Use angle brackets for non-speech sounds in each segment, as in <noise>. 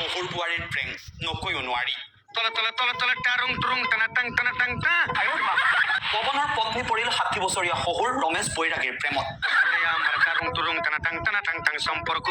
বোৱাৰীৰ প্ৰেম নকৈও নোৱাৰি তলে তলে তলে তলে টাৰুং টুৰুং টানা টাং টানা টাং টা। পৱনৰ পত্নী পৰিল ষাঠি বছৰীয়া শহুৰ ৰমেশ বৈৰাগীৰ প্ৰেমত। টানা টাং টানা টাং টাং সম্পর্ক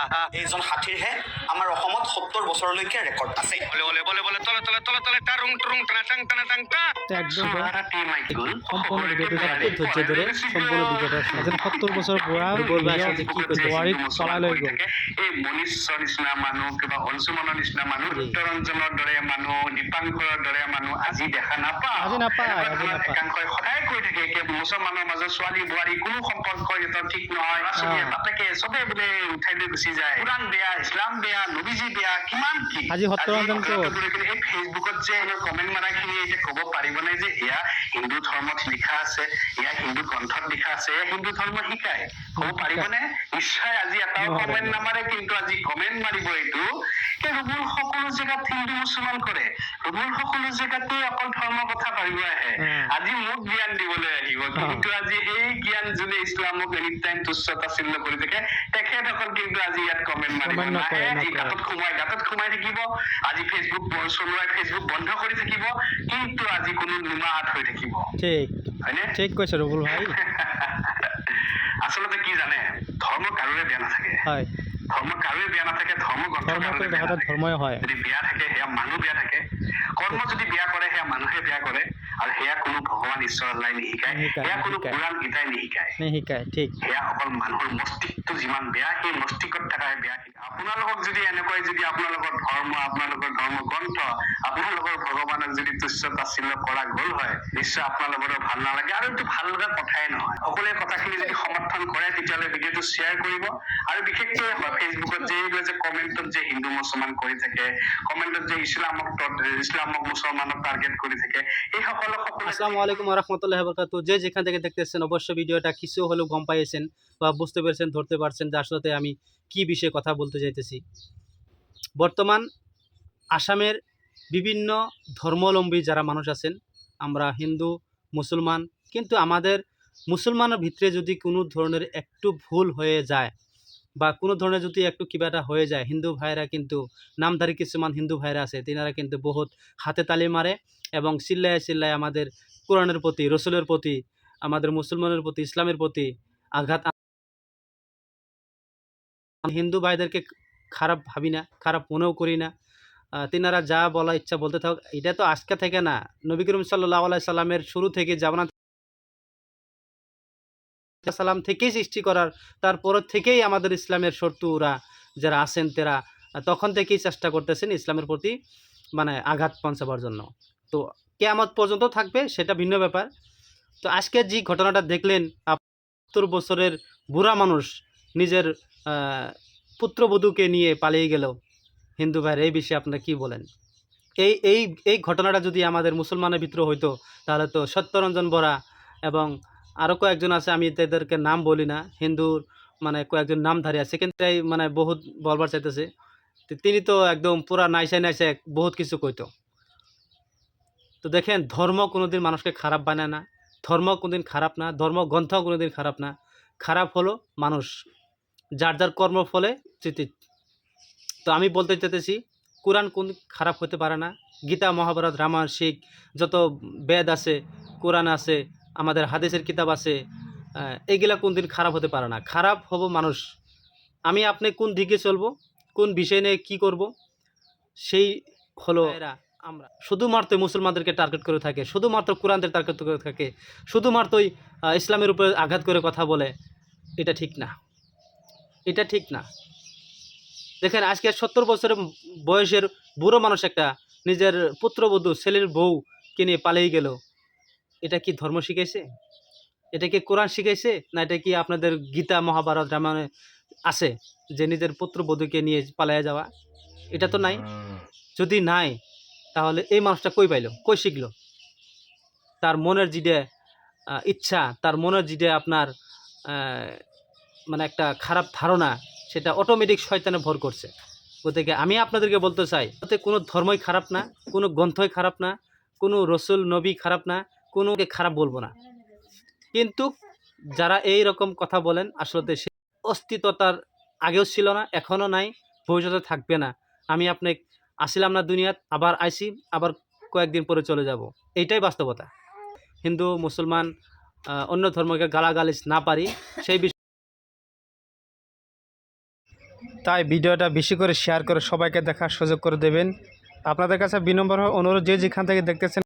আহা। এইজন ষাঠিৰহে আমাৰ অসমত সত্তৰ বছৰলৈকে ৰেকৰ্ড আছে। বলে বলে বলে বলে তলে তলে তলে তলে টাৰুং টুৰুং টানা টাং। টানা টাং টা একদম সুরাটি মাইকেল সম্পূৰ্ণ ভিডিঅ'টো ধৈৰ্য ধৰে সম্পূৰ্ণ ভিডিঅ'টো এজন সত্তৰ বছৰ বুঢ়া কি কৈছে? বোৱাৰীক পলাই লৈ গ'ল। এই মনীষৰ নিচিনা মানুহ কিবা অঞ্চুমনৰ নিচিনা মানুহ। উত্তৰঞ্জনৰ দৰে মানুহ দীপাংকৰৰ দৰে মানুহ আজি দেখা নাপাওঁ। আজি নাপায়, আজি নাপায়। একাংশই সদায় কৈ থাকে মুছলমানৰ মাজত ছোৱালী বোৱাৰী কোনো সম্পৰ্ক সিহঁতৰ ঠিক নহয়। ল'ৰা ছোৱালীয়ে অ। বাপেকে চবে বোলে উঠাই লৈ গুচি যায়। কোৰাণ বেয়া ইছলাম বেয়া নবীজি বেয়া কিমান কি? আজি কিনে এই ফেচবুকত যে কমেণ্ট মাৰা খিনি এতিয়া ক'ব পাৰিবনে যে এয়া হিন্দু ধৰ্মত লিখা আছে এয়া হিন্দু গ্ৰন্থত লিখা আছে এয়া হিন্দু ধৰ্ম শিকায়। ক'ব পাৰিবনে? নিশ্চয় আজি এটাও কমেণ্ট নামাৰে কিন্তু আজি কমেণ্ট মাৰিব এইটো ৰুবুল সকলো জেগাত হিন্দু মুছলমান কৰে। ৰুবুল সকলো জেগাতে অকল ধৰ্মৰ কথা পাৰিব আহে। আজি মোক জ্ঞান দিবলৈ আহিব। কিন্তু আজি এই জ্ঞান যোনে ইছলামক এনি টাইম তুচ্ছ তাচ্ছিল্য কৰি থাকে তেখেতসকল কিন্তু আজি ইয়াত কমেণ্ট মাৰিব নাহে নকৰে। গাঁতত সোমাই গাঁতত সোমাই থাকিব। আজি ফেচবুক চলোৱাই ফেচবুক বন্ধ কৰি থাকিব। কিন্তু আজি কোনো নিমাত হৈ থাকিব। ঠিক। হয়নে? ঠিক কৈছে ৰুবুল ভাই। <laughs> আচলতে কি জানে ধৰ্ম কাৰোৰে বেয়া নাথাকে। হয়। ধৰ্ম কাৰোৰে বেয়া নাথাকে ধৰ্ম ধৰ্মই হয়। যদি বেয়া থাকে সেয়া মানুহ বেয়া থাকে। কৰ্ম যদি বেয়া কৰে সেয়া মানুহে বেয়া কৰে। আৰু সেয়া কোনো ভগৱান ঈশ্বৰ আল্লাই নিশিকায়। সেয়া কোনো। পুৰাণ গীতাই নিশিকায়। নিশিকায় ঠিক। সেয়া অকল মানুহৰ মস্তিষ্কটো যিমান বেয়া সেই মস্তিষ্কত থকাই বেয়া আপোনালোকক যদি এনেকৈ যদি আপোনালোকৰ ধৰ্ম আপোনালোকৰ ধৰ্ম গ্ৰন্থ আপোনালোকৰ ভগৱানক যদি তুচ্ছ তাচ্ছিল্য কৰা গ'ল হয় নিশ্চয় আপোনালোকৰো ভালো নালাগে। আৰু এইটো ভালো লগা কথাই নহয়। সকলোৱে কথাখিনি যদি সমৰ্থন কৰে তেতিয়াহ'লে ভিডিঅ'টো শ্বেয়াৰ কৰিব। আৰু বিশেষকৈ ফেচবুকত যে এইবিলাক যে কমেণ্টত যে হিন্দু মুছলমান কৰি থাকে কমেণ্টত যে ইছলামক ইছলামক মুছলমানক টাৰ্গেট কৰি থাকে এই সকলো সকলো আসসালামু আলাইকুম রহমতুল্লাহ বরকাত যে যেখান থেকে দেখতেছেন অবশ্যই ভিডিওটা কিছু হলেও গম পাইয়েছেন বা বুঝতে পেরেছেন, ধরতে পারছেন যে আসলে আমি কি বিষয়ে কথা বলতে চাইতেছি। বর্তমান আসামের বিভিন্ন ধর্মাবলম্বী যারা মানুষ আছেন, আমরা হিন্দু, মুসলমান, কিন্তু আমাদের মুসলমানের ভিতরে যদি কোনো ধরনের একটু ভুল হয়ে যায় বা কোনো ধরনের যদি একটু কিবা এটা হয়ে যায়, হিন্দু ভাইরা কিন্তু, নামধারী কিছুমান হিন্দু ভাইরা আছে, তিনারা কিন্তু বহুত হাতে তালি মারে এবং চিল্লায় চিল্লায় আমাদের কোরআনের প্রতি, রসুলের প্রতি, আমাদের মুসলমানের প্রতি, ইসলামের প্রতি আঘাত হিন্দু ভাইদেরকে খারাপ ভাবি না, খারাপ মনেও করি না। তিনারা যা বলা ইচ্ছা বলতে থাক এটা তো আজকে থেকে না। নবী সাল্লাহ আলাই সাল্লামের শুরু থেকে জামানা সালাম থেকেই সৃষ্টি করার, তারপর থেকেই আমাদের ইসলামের শত্রুরা যারা আছেন তারা তখন থেকেই চেষ্টা করতেছেন ইসলামের প্রতি মানে আঘাত পৌঁছাবার জন্য। তো কেয়ামত পর্যন্ত থাকবে, সেটা ভিন্ন ব্যাপার। তো আজকে যে ঘটনাটা দেখলেন সত্তর বছরের বুড়া মানুষ নিজের পুত্রবধূকে নিয়ে পালিয়ে গেল। হিন্দু ভাইয়ের এই বিষয়ে আপনারা কি বলেন? এই এই এই ঘটনাটা যদি আমাদের মুসলমানের ভিতরে হইতো, তাহলে তো সত্যরঞ্জন বরা এবং আরও কয়েকজন আছে, আমি তাদেরকে নাম বলি না, হিন্দুর মানে কয়েকজন নামধারী আছে, কিন্তু এই মানে বহুত বলবার চাইতেছে। তিনি তো একদম পুরা নাইসাই নাইসাই বহুত কিছু কইতো। তো দেখেন, ধর্ম কোনোদিন মানুষকে খারাপ বানায় না, ধর্ম কোনোদিন খারাপ না, ধর্ম ধর্মগ্রন্থ কোনোদিন খারাপ না। খারাপ হলো মানুষ, যার যার কর্ম ফলে স্মৃতি তো আমি বলতে চাইতেছি, কোরআন কোন খারাপ হতে পারে না। গীতা, মহাভারত, রামায়ণ, শিখ, যত বেদ আছে, কোরআন আছে আমাদের হাদিসের কিতাব আছে এগুলা কোন দিন খারাপ হতে পারে না। খারাপ হব মানুষ। আমি আপনি কোন দিকে চলবো কোন বিষয় নিয়ে কী করব সেই হলো এরা আমরা। শুধুমাত্র মুসলমানদেরকে টার্গেট করে থাকে শুধুমাত্র কোরআনদের টার্গেট করে থাকে শুধুমাত্রই ইসলামের উপরে আঘাত করে কথা বলে এটা ঠিক না। এটা ঠিক না। দেখেন আজকে সত্তর বছরের বয়সের বুড়ো মানুষ একটা নিজের পুত্রবধূ ছেলের বউকে নিয়ে পালিয়ে গেল। এটা কি ধর্ম শিখাইছে? এটা কি কোরআন শিখাইছে? না এটা কি আপনাদের গীতা, মহাভারত, রামায়ণে আছে যে নিজের পুত্রবধূকে নিয়ে পালিয়ে যাওয়া? এটা তো নাই। যদি নাই, তাহলে এই মানুষটা কই পাইলো? কই শিখল? তার মনের যেটা ইচ্ছা, তার মনের যেটা আপনার মানে একটা খারাপ ধারণা, সেটা অটোমেটিক শয়তানে ভর করছে। গতিকে আমি আপনাদেরকে বলতে চাই তাতে কোনো ধর্মই খারাপ না, কোনো গ্রন্থই খারাপ না, কোনো রসুল, নবী খারাপ না কোনোকে খারাপ বলব না। কিন্তু যারা এই রকম কথা বলেন, আসলে সে অস্তিত্বতার আগেও ছিল না, এখনও নাই, ভবিষ্যতে থাকবে না। আমি আপনি আসিলাম না দুনিয়াত, আবার আইসি, আবার কয়েকদিন পরে চলে যাব। এইটাই বাস্তবতা। হিন্দু, মুসলমান অন্য ধর্মকে গালাগালিজ না পারি, সেই বিষয়ে তাই ভিডিওটা বেশি করে শেয়ার করে সবাইকে দেখার সুযোগ করে দেবেন। আপনাদের কাছে বিনম্র অনুরোধ, যে যেখান থেকে দেখতেছেন